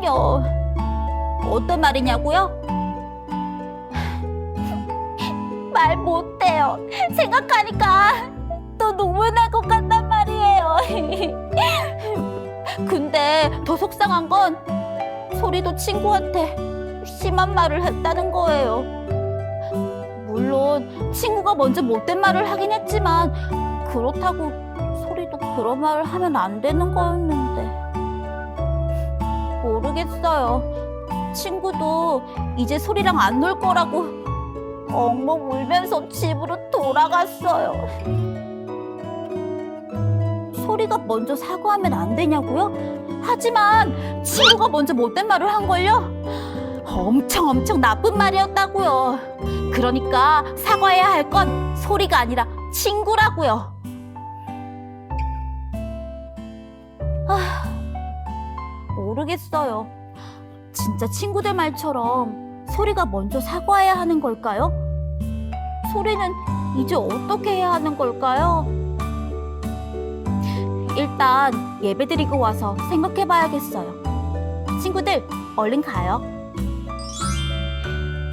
갔거든요. 어떤 말이냐고요? 말 못해요. 생각하니까 또 눈물 날 것 같단 말이에요. 근데 더 속상한 건 소리도 친구한테 심한 말을 했다는 거예요. 물론 친구가 먼저 못된 말을 하긴 했지만 그렇다고 소리도 그런 말을 하면 안 되는 거였는데 모르겠어요. 친구도 이제 소리랑 안 놀 거라고 엉엉 울면서 집으로 돌아갔어요. 소리가 먼저 사과하면 안 되냐고요? 하지만 친구가 먼저 못된 말을 한 걸요? 엄청 엄청 나쁜 말이었다고요. 그러니까 사과해야 할 건 소리가 아니라 친구라고요. 모르겠어요. 진짜 친구들 말처럼 소리가 먼저 사과해야 하는 걸까요? 소리는 이제 어떻게 해야 하는 걸까요? 일단 예배 드리고 와서 생각해 봐야겠어요. 친구들, 얼른 가요.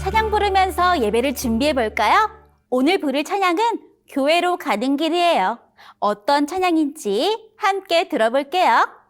찬양 부르면서 예배를 준비해 볼까요? 오늘 부를 찬양은 교회로 가는 길이에요. 어떤 찬양인지 함께 들어볼게요.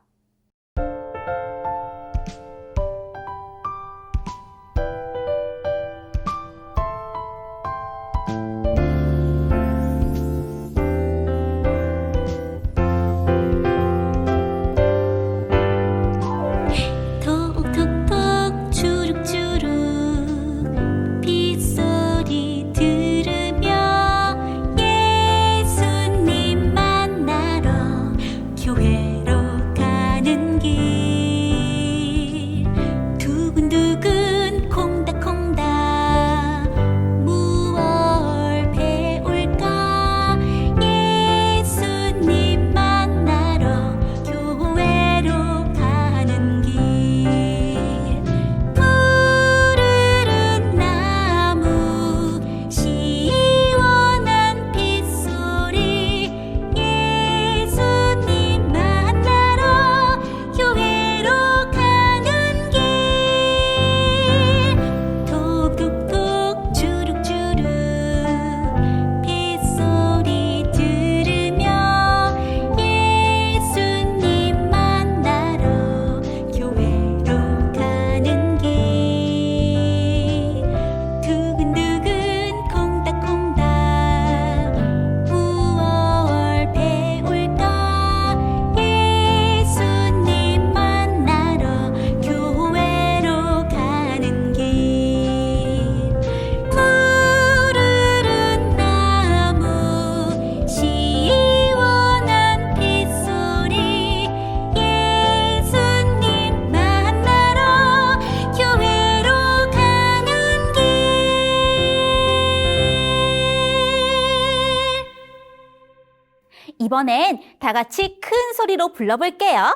이번엔 다 같이 큰 소리로 불러볼게요.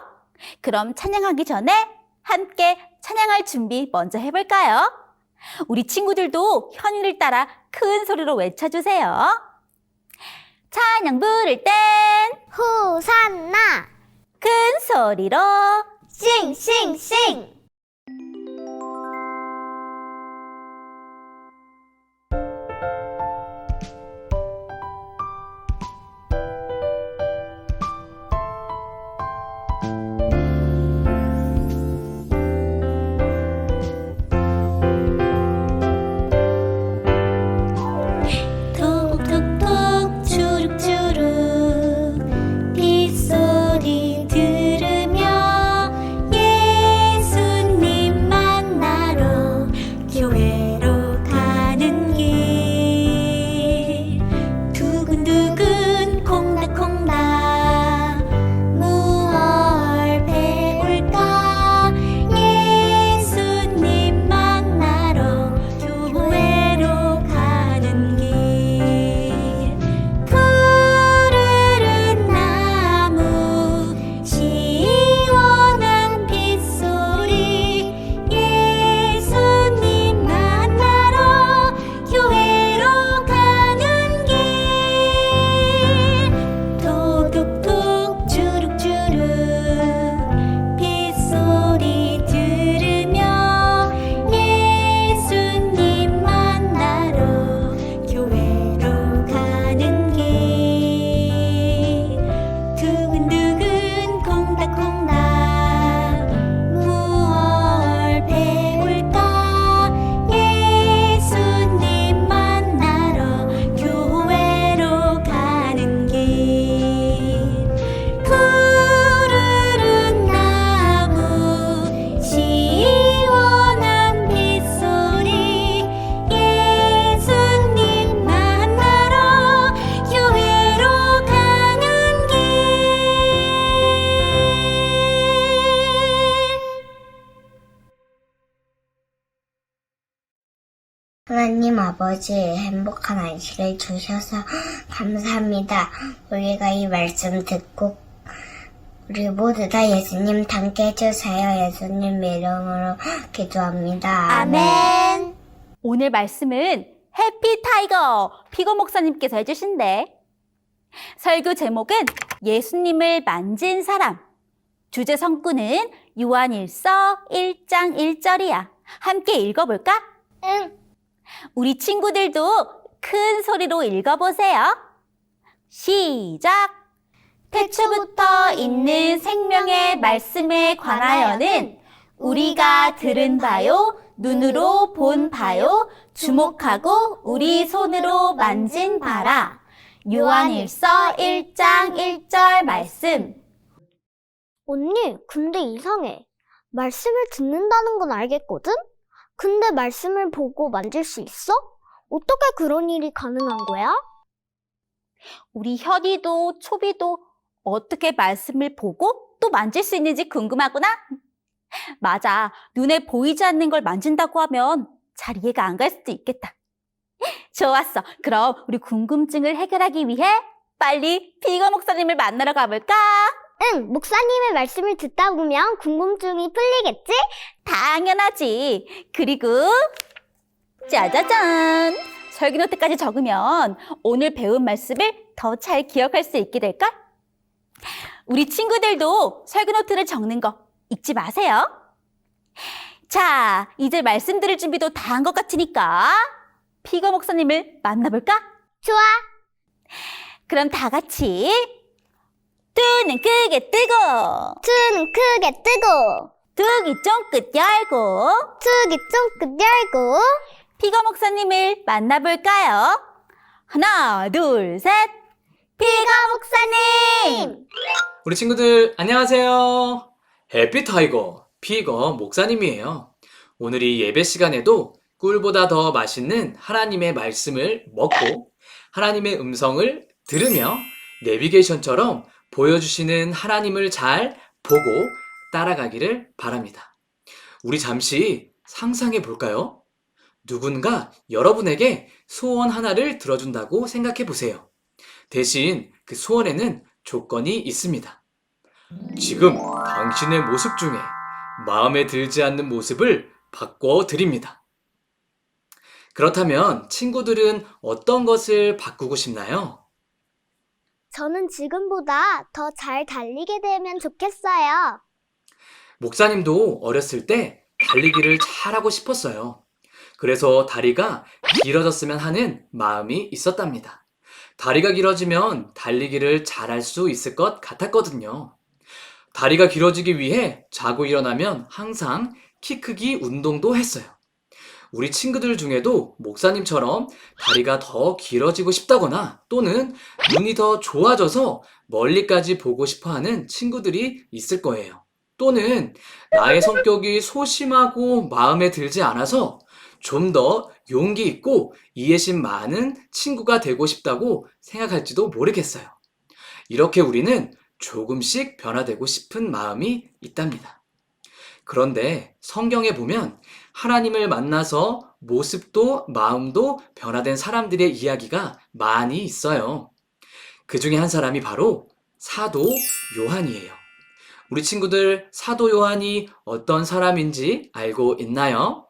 그럼 찬양하기 전에 함께 찬양할 준비 먼저 해볼까요? 우리 친구들도 현이를 따라 큰 소리로 외쳐주세요. 찬양 부를 땐큰 호산나 소리로 싱싱싱 아버지 행복한 안식을 주셔서 감사합니다. 우리가 이 말씀 듣고 우리 모두 다 예수님 닮게 해주세요. 예수님 이름으로 기도합니다. 아멘. 오늘 말씀은 해피 타이거 피거 목사님께서 해주신대. 설교 제목은 예수님을 만진 사람. 주제 성구는 요한일서 1장 1절이야. 함께 읽어볼까? 응. 우리 친구들도 큰 소리로 읽어보세요. 시작! 태초부터 있는 생명의 말씀에 관하여는 우리가 들은 바요, 눈으로 본 바요, 주목하고 우리 손으로 만진 바라. 요한일서 1장 1절 말씀. 언니, 근데 이상해. 말씀을 듣는다는 건 알겠거든? 근데 말씀을 보고 만질 수 있어? 어떻게 그런 일이 가능한 거야? 우리 현이도 초비도 어떻게 말씀을 보고 또 만질 수 있는지 궁금하구나? 맞아. 눈에 보이지 않는 걸 만진다고 하면 잘 이해가 안 갈 수도 있겠다. 좋았어. 그럼 우리 궁금증을 해결하기 위해 빨리 비거 목사님을 만나러 가볼까? 응, 목사님의 말씀을 듣다 보면 궁금증이 풀리겠지? 당연하지. 그리고 짜자잔. 설교 노트까지 적으면 오늘 배운 말씀을 더 잘 기억할 수 있게 될까? 우리 친구들도 설교 노트를 적는 거 잊지 마세요. 자, 이제 말씀 들을 준비도 다 한 것 같으니까 피거 목사님을 만나볼까? 좋아. 그럼 다 같이 두눈 크게 뜨고 눈 크게 뜨고, 두기 쫑긋 열고 두기 쫑긋 열고, 피거 목사님을 만나볼까요? 하나, 둘, 셋. 피거 목사님! 우리 친구들 안녕하세요. 해피타이거 피거 목사님이에요. 오늘 이 예배 시간에도 꿀보다 더 맛있는 하나님의 말씀을 먹고 하나님의 음성을 들으며 내비게이션처럼 보여주시는 하나님을 잘 보고 따라가기를 바랍니다. 우리 잠시 상상해 볼까요? 누군가 여러분에게 소원 하나를 들어준다고 생각해 보세요. 대신 그 소원에는 조건이 있습니다. 지금 당신의 모습 중에 마음에 들지 않는 모습을 바꿔 드립니다. 그렇다면 친구들은 어떤 것을 바꾸고 싶나요? 저는 지금보다 더 잘 달리게 되면 좋겠어요. 목사님도 어렸을 때 달리기를 잘하고 싶었어요. 그래서 다리가 길어졌으면 하는 마음이 있었답니다. 다리가 길어지면 달리기를 잘할 수 있을 것 같았거든요. 다리가 길어지기 위해 자고 일어나면 항상 키 크기 운동도 했어요. 우리 친구들 중에도 목사님처럼 다리가 더 길어지고 싶다거나 또는 눈이 더 좋아져서 멀리까지 보고 싶어 하는 친구들이 있을 거예요. 또는 나의 성격이 소심하고 마음에 들지 않아서 좀 더 용기 있고 이해심 많은 친구가 되고 싶다고 생각할지도 모르겠어요. 이렇게 우리는 조금씩 변화되고 싶은 마음이 있답니다. 그런데 성경에 보면 하나님을 만나서 모습도 마음도 변화된 사람들의 이야기가 많이 있어요. 그 중에 한 사람이 바로 사도 요한이에요. 우리 친구들 사도 요한이 어떤 사람인지 알고 있나요?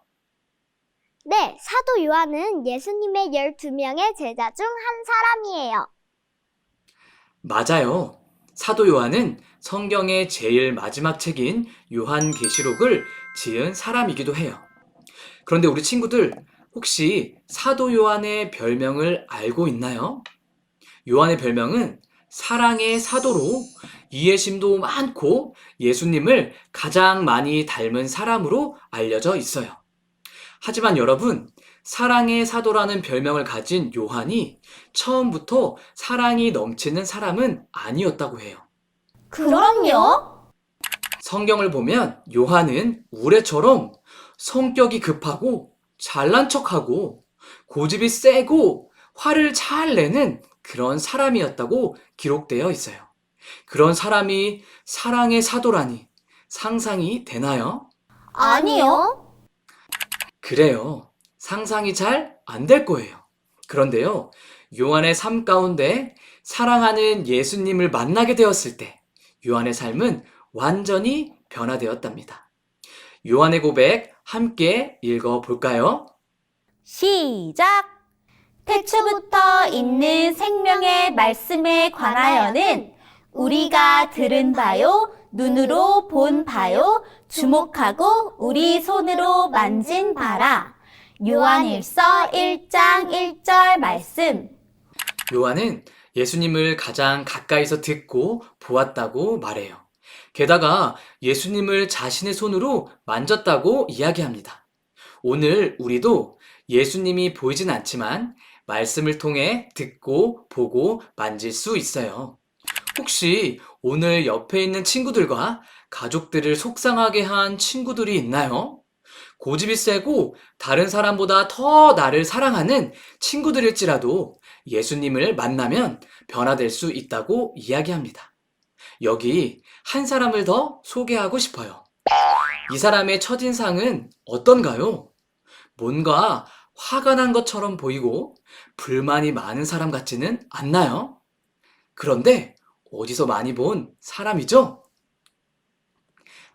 네, 사도 요한은 예수님의 12명의 제자 중 한 사람이에요. 맞아요. 사도 요한은 성경의 제일 마지막 책인 요한계시록을 지은 사람이기도 해요. 그런데 우리 친구들 혹시 사도 요한의 별명을 알고 있나요? 요한의 별명은 사랑의 사도로 이해심도 많고 예수님을 가장 많이 닮은 사람으로 알려져 있어요. 하지만 여러분, 사랑의 사도라는 별명을 가진 요한이 처음부터 사랑이 넘치는 사람은 아니었다고 해요. 그럼요. 성경을 보면 요한은 우레처럼 성격이 급하고 잘난 척하고 고집이 세고 화를 잘 내는 그런 사람이었다고 기록되어 있어요. 그런 사람이 사랑의 사도라니 상상이 되나요? 아니요. 그래요. 상상이 잘 안 될 거예요. 그런데요, 요한의 삶 가운데 사랑하는 예수님을 만나게 되었을 때 요한의 삶은 완전히 변화되었답니다. 요한의 고백 함께 읽어 볼까요? 시작! 태초부터 있는 생명의 말씀에 관하여는 우리가 들은 바요, 눈으로 본 바요, 주목하고 우리 손으로 만진 바라. 요한일서 1장 1절 말씀. 요한은 예수님을 가장 가까이서 듣고 보았다고 말해요. 게다가 예수님을 자신의 손으로 만졌다고 이야기합니다. 오늘 우리도 예수님이 보이진 않지만 말씀을 통해 듣고 보고 만질 수 있어요. 혹시 오늘 옆에 있는 친구들과 가족들을 속상하게 한 친구들이 있나요? 고집이 세고 다른 사람보다 더 나를 사랑하는 친구들일지라도 예수님을 만나면 변화될 수 있다고 이야기합니다. 여기 한 사람을 더 소개하고 싶어요. 이 사람의 첫인상은 어떤가요? 뭔가 화가 난 것처럼 보이고 불만이 많은 사람 같지는 않나요? 그런데 어디서 많이 본 사람이죠?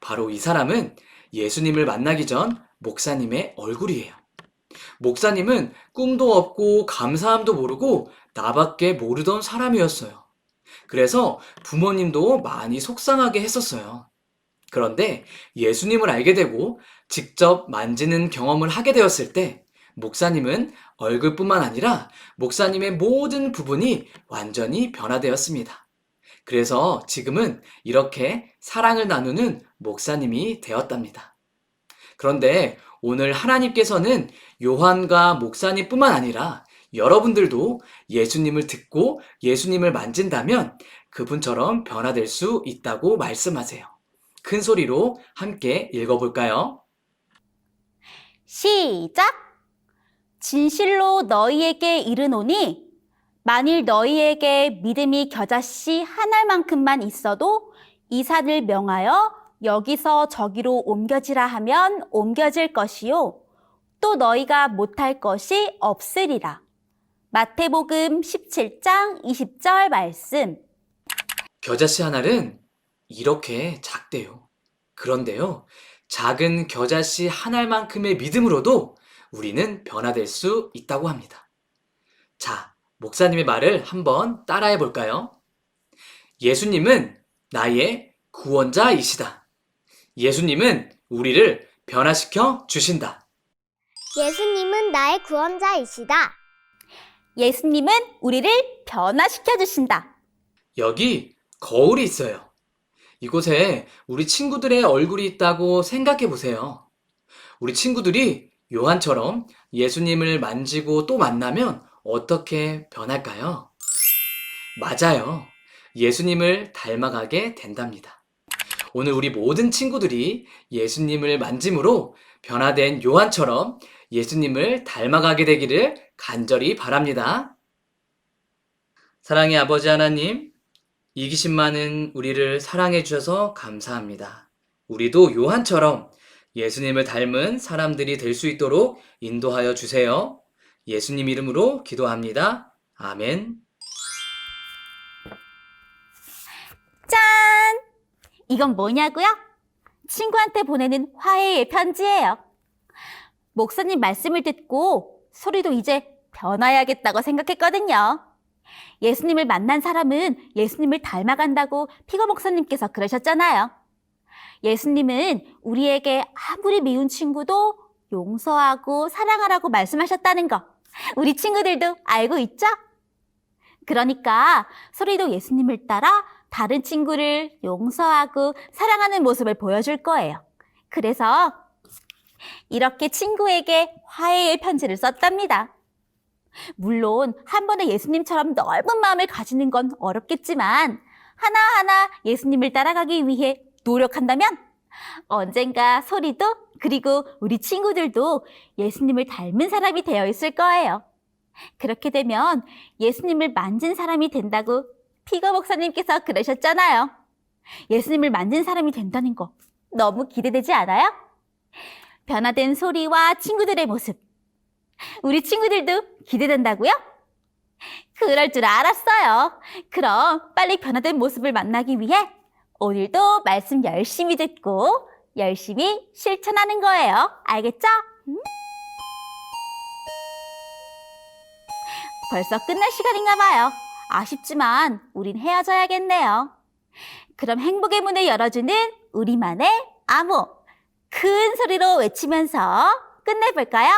바로 이 사람은 예수님을 만나기 전 목사님의 얼굴이에요. 목사님은 꿈도 없고 감사함도 모르고 나밖에 모르던 사람이었어요. 그래서 부모님도 많이 속상하게 했었어요. 그런데 예수님을 알게 되고 직접 만지는 경험을 하게 되었을 때 목사님은 얼굴뿐만 아니라 목사님의 모든 부분이 완전히 변화되었습니다. 그래서 지금은 이렇게 사랑을 나누는 목사님이 되었답니다. 그런데 오늘 하나님께서는 요한과 목사님뿐만 아니라 여러분들도 예수님을 듣고 예수님을 만진다면 그분처럼 변화될 수 있다고 말씀하세요. 큰 소리로 함께 읽어볼까요? 시작! 진실로 너희에게 이르노니 만일 너희에게 믿음이 겨자씨 한 알만큼만 있어도 이 산을 명하여 여기서 저기로 옮겨지라 하면 옮겨질 것이요 또 너희가 못할 것이 없으리라. 마태복음 17장 20절 말씀. 겨자씨 하나는 이렇게 작대요. 그런데요, 작은 겨자씨 한 알만큼의 믿음으로도 우리는 변화될 수 있다고 합니다. 자, 목사님의 말을 한번 따라해 볼까요? 예수님은 나의 구원자이시다. 예수님은 우리를 변화시켜 주신다. 예수님은 나의 구원자이시다. 예수님은 우리를 변화시켜 주신다. 여기 거울이 있어요. 이곳에 우리 친구들의 얼굴이 있다고 생각해 보세요. 우리 친구들이 요한처럼 예수님을 만지고 또 만나면 어떻게 변할까요? 맞아요. 예수님을 닮아가게 된답니다. 오늘 우리 모든 친구들이 예수님을 만짐으로 변화된 요한처럼 예수님을 닮아가게 되기를 간절히 바랍니다. 사랑의 아버지 하나님, 이기심 많은 우리를 사랑해 주셔서 감사합니다. 우리도 요한처럼 예수님을 닮은 사람들이 될 수 있도록 인도하여 주세요. 예수님 이름으로 기도합니다. 아멘. 짠! 이건 뭐냐고요? 친구한테 보내는 화해의 편지예요. 목사님 말씀을 듣고 소리도 이제 변화해야겠다고 생각했거든요. 예수님을 만난 사람은 예수님을 닮아간다고 피거 목사님께서 그러셨잖아요. 예수님은 우리에게 아무리 미운 친구도 용서하고 사랑하라고 말씀하셨다는 거 우리 친구들도 알고 있죠? 그러니까 소리도 예수님을 따라 다른 친구를 용서하고 사랑하는 모습을 보여줄 거예요. 그래서 이렇게 친구에게 화해의 편지를 썼답니다. 물론 한 번에 예수님처럼 넓은 마음을 가지는 건 어렵겠지만 하나하나 예수님을 따라가기 위해 노력한다면 언젠가 소리도 그리고 우리 친구들도 예수님을 닮은 사람이 되어 있을 거예요. 그렇게 되면 예수님을 만진 사람이 된다고 피거 목사님께서 그러셨잖아요. 예수님을 만진 사람이 된다는 거 너무 기대되지 않아요? 변화된 소리와 친구들의 모습. 우리 친구들도 기대된다고요? 그럴 줄 알았어요. 그럼 빨리 변화된 모습을 만나기 위해 오늘도 말씀 열심히 듣고 열심히 실천하는 거예요. 알겠죠? 음? 벌써 끝날 시간인가 봐요. 아쉽지만 우린 헤어져야겠네요. 그럼 행복의 문을 열어주는 우리만의 암호. 큰 소리로 외치면서 끝내볼까요?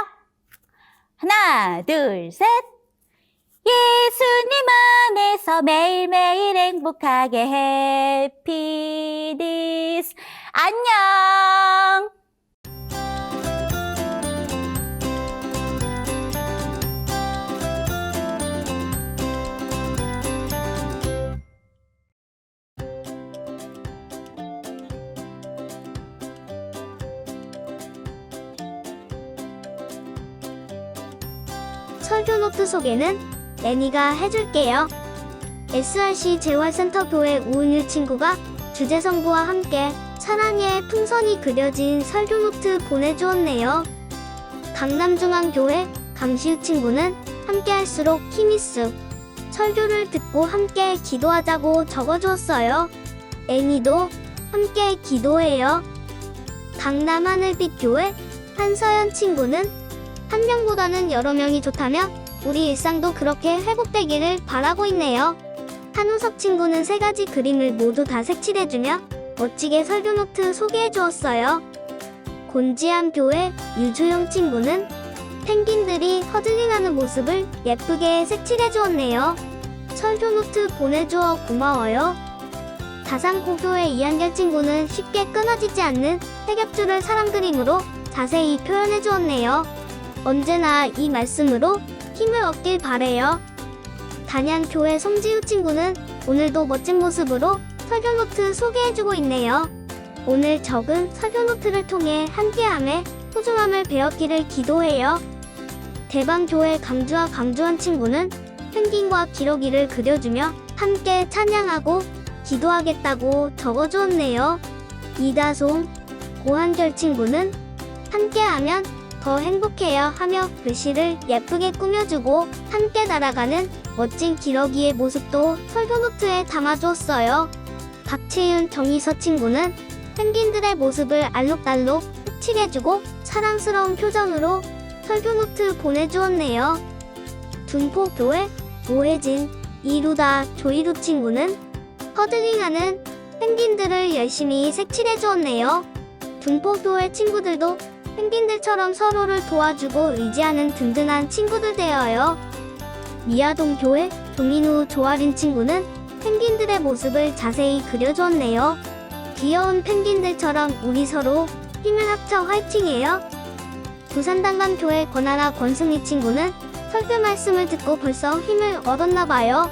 하나, 둘, 셋. 예수님 안에서 매일매일 행복하게 해피니스. 안녕! 노트 소개는 애니가 해줄게요. SRC 재활센터 교회 우은유 친구가 주제 성구와 함께 사랑의 풍선이 그려진 설교 노트 보내주었네요. 강남중앙교회 강시우 친구는 함께 할수록 힘이 쑥 설교를 듣고 함께 기도하자고 적어주었어요. 애니도 함께 기도해요. 강남 하늘빛 교회 한서연 친구는 한 명보다는 여러 명이 좋다며 우리 일상도 그렇게 회복되기를 바라고 있네요. 한우석 친구는 세 가지 그림을 모두 다 색칠해주며 멋지게 설교 노트 소개해 주었어요. 곤지암 교회 유주영 친구는 펭귄들이 허들링하는 모습을 예쁘게 색칠해 주었네요. 설교 노트 보내주어 고마워요. 다산고교회 이한결 친구는 쉽게 끊어지지 않는 색엽줄을 사람 그림으로 자세히 표현해 주었네요. 언제나 이 말씀으로 힘을 얻길 바래요. 단양교회 송지우 친구는 오늘도 멋진 모습으로 설교노트 소개해주고 있네요. 오늘 적은 설교노트를 통해 함께함에 소중함을 배웠기를 기도해요. 대방교회 강주와 강주원 친구는 펭귄과 기러기를 그려주며 함께 찬양하고 기도하겠다고 적어주었네요. 이다송, 고한결 친구는 함께하면 더 행복해요 하며 글씨를 예쁘게 꾸며주고 함께 날아가는 멋진 기러기의 모습도 설교노트에 담아주었어요. 박채윤 정희서 친구는 펭귄들의 모습을 알록달록 흑칠해주고 사랑스러운 표정으로 설교노트 보내주었네요. 둔포교회 오혜진, 이루다, 조이루 친구는 허들링하는 펭귄들을 열심히 색칠해주었네요. 둔포교회 친구들도 펭귄들처럼 서로를 도와주고 의지하는 든든한 친구들 되어요. 미아동 교회 조민우 조아린 친구는 펭귄들의 모습을 자세히 그려주었네요. 귀여운 펭귄들처럼 우리 서로 힘을 합쳐 화이팅해요. 부산단감 교회 권하나 권승희 친구는 설교 말씀을 듣고 벌써 힘을 얻었나봐요.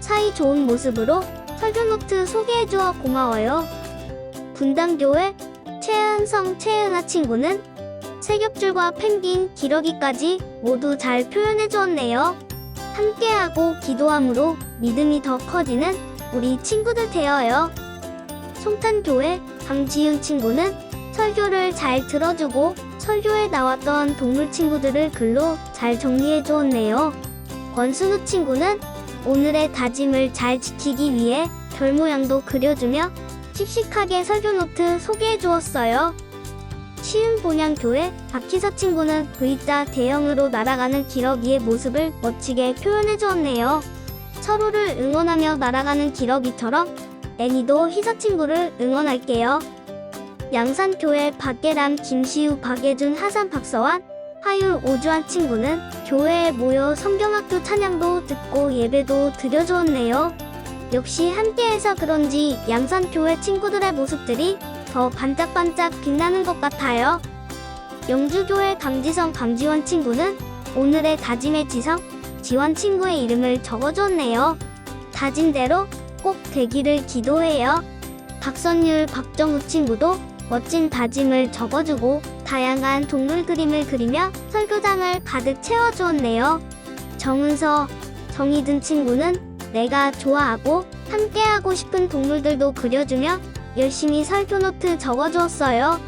사이 좋은 모습으로 설교 노트 소개해주어 고마워요. 분당교회 최은성 최은아 친구는 색엽줄과 펭귄, 기러기까지 모두 잘 표현해 주었네요. 함께하고 기도함으로 믿음이 더 커지는 우리 친구들 되어요. 송탄교회 강지윤 친구는 설교를 잘 들어주고 설교에 나왔던 동물 친구들을 글로 잘 정리해 주었네요. 권순우 친구는 오늘의 다짐을 잘 지키기 위해 별 모양도 그려주며 씩씩하게 설교 노트 소개해 주었어요. 시흥 본향교회 박희서 친구는 V자 대형으로 날아가는 기러기의 모습을 멋지게 표현해 주었네요. 서로를 응원하며 날아가는 기러기처럼 애니도 희서 친구를 응원할게요. 양산교회 박계람 김시우 박예준 하산 박서환 하율 오주환 친구는 교회에 모여 성경학교 찬양도 듣고 예배도 드려주었네요. 역시 함께해서 그런지 양산교회 친구들의 모습들이 더 반짝반짝 빛나는 것 같아요. 영주교회 강지성 강지원 친구는 오늘의 다짐의 지성 지원 친구의 이름을 적어줬네요. 다짐대로 꼭 되기를 기도해요. 박선율 박정우 친구도 멋진 다짐을 적어주고 다양한 동물 그림을 그리며 설교장을 가득 채워주었네요. 정은서, 정희든 친구는 내가 좋아하고 함께하고 싶은 동물들도 그려주며 열심히 설교 노트 적어주었어요.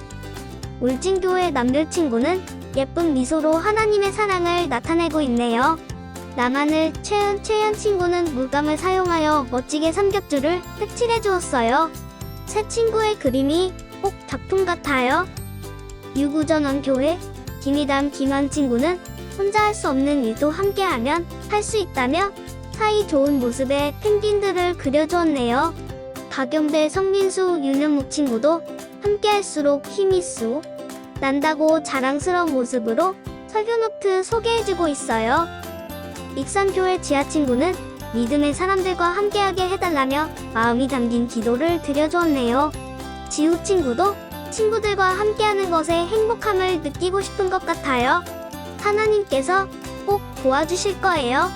울진교회 남들 친구는 예쁜 미소로 하나님의 사랑을 나타내고 있네요. 남하늘 최은 최연 친구는 물감을 사용하여 멋지게 삼겹줄을 색칠해 주었어요. 새 친구의 그림이 꼭 작품 같아요. 유구전원 교회 김희담 김한 친구는 혼자 할 수 없는 일도 함께하면 할 수 있다며 사이 좋은 모습의 펭귄들을 그려주었네요. 박영배 성민수 윤현묵 친구도 함께할수록 힘이 쏘 난다고 자랑스러운 모습으로 설교노트 소개해주고 있어요. 익산교회 지하 친구는 믿음의 사람들과 함께하게 해달라며 마음이 담긴 기도를 드려주었네요. 지우 친구도 친구들과 함께하는 것에 행복함을 느끼고 싶은 것 같아요. 하나님께서 꼭 도와주실 거예요.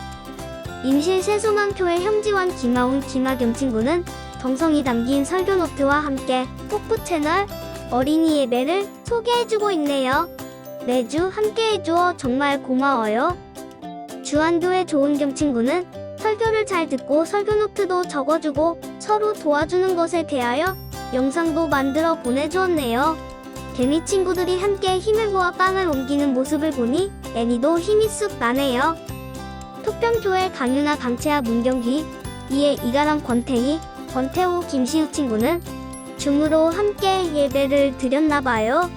임실 세소망 교회 형지원 김하운 김하겸 친구는 정성이 담긴 설교 노트와 함께 포프 채널 어린이 예배를 소개해주고 있네요. 매주 함께해주어 정말 고마워요. 주한교회 조은겸 친구는 설교를 잘 듣고 설교 노트도 적어주고 서로 도와주는 것에 대하여 영상도 만들어 보내주었네요. 개미 친구들이 함께 힘을 모아 빵을 옮기는 모습을 보니 애니도 힘이 쑥 나네요. 토평교회 강윤아 강채아 문경기 이에 이가람 권태희 권태호 김시우 친구는 줌으로 함께 예배를 드렸나봐요.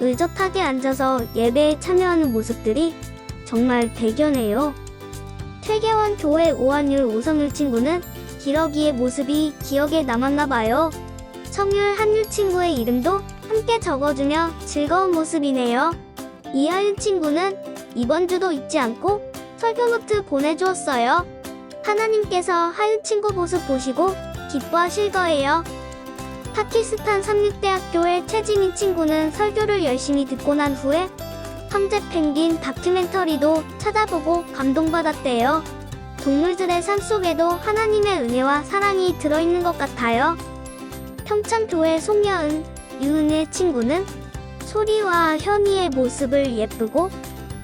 의젓하게 앉아서 예배에 참여하는 모습들이 정말 대견해요. 퇴계원 교회 오한율 오성율 친구는 기러기의 모습이 기억에 남았나봐요. 성율 한율 친구의 이름도 함께 적어주며 즐거운 모습이네요. 이하윤 친구는 이번 주도 잊지 않고 설교 노트 보내주었어요. 하나님께서 하윤 친구 모습 보시고 기뻐하실 거예요. 파키스탄 삼육대학교의 최지민 친구는 설교를 열심히 듣고 난 후에 황제 펭귄 다큐멘터리도 찾아보고 감동받았대요. 동물들의 삶 속에도 하나님의 은혜와 사랑이 들어있는 것 같아요. 평창교회 송여은, 유은혜 친구는 소리와 현이의 모습을 예쁘고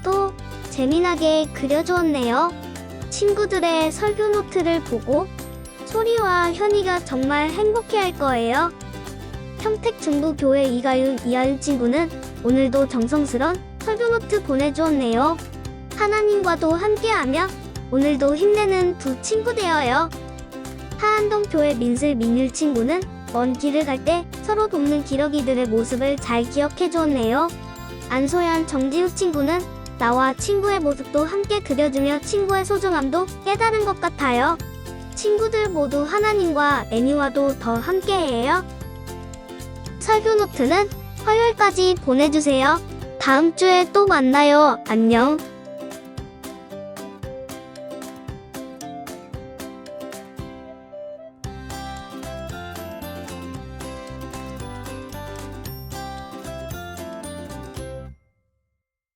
또 재미나게 그려주었네요. 친구들의 설교 노트를 보고 소리와 현이가 정말 행복해 할 거예요. 평택 중부교회 이가윤, 이하윤 친구는 오늘도 정성스런 설교 노트 보내주었네요. 하나님과도 함께하며 오늘도 힘내는 두 친구 되어요. 하안동 교회 민슬 민율 친구는 먼 길을 갈 때 서로 돕는 기러기들의 모습을 잘 기억해 주었네요. 안소연 정지우 친구는 나와 친구의 모습도 함께 그려주며 친구의 소중함도 깨달은 것 같아요. 친구들 모두 하나님과 애니와도 더 함께해요. 설교 노트는 화요일까지 보내주세요. 다음 주에 또 만나요. 안녕.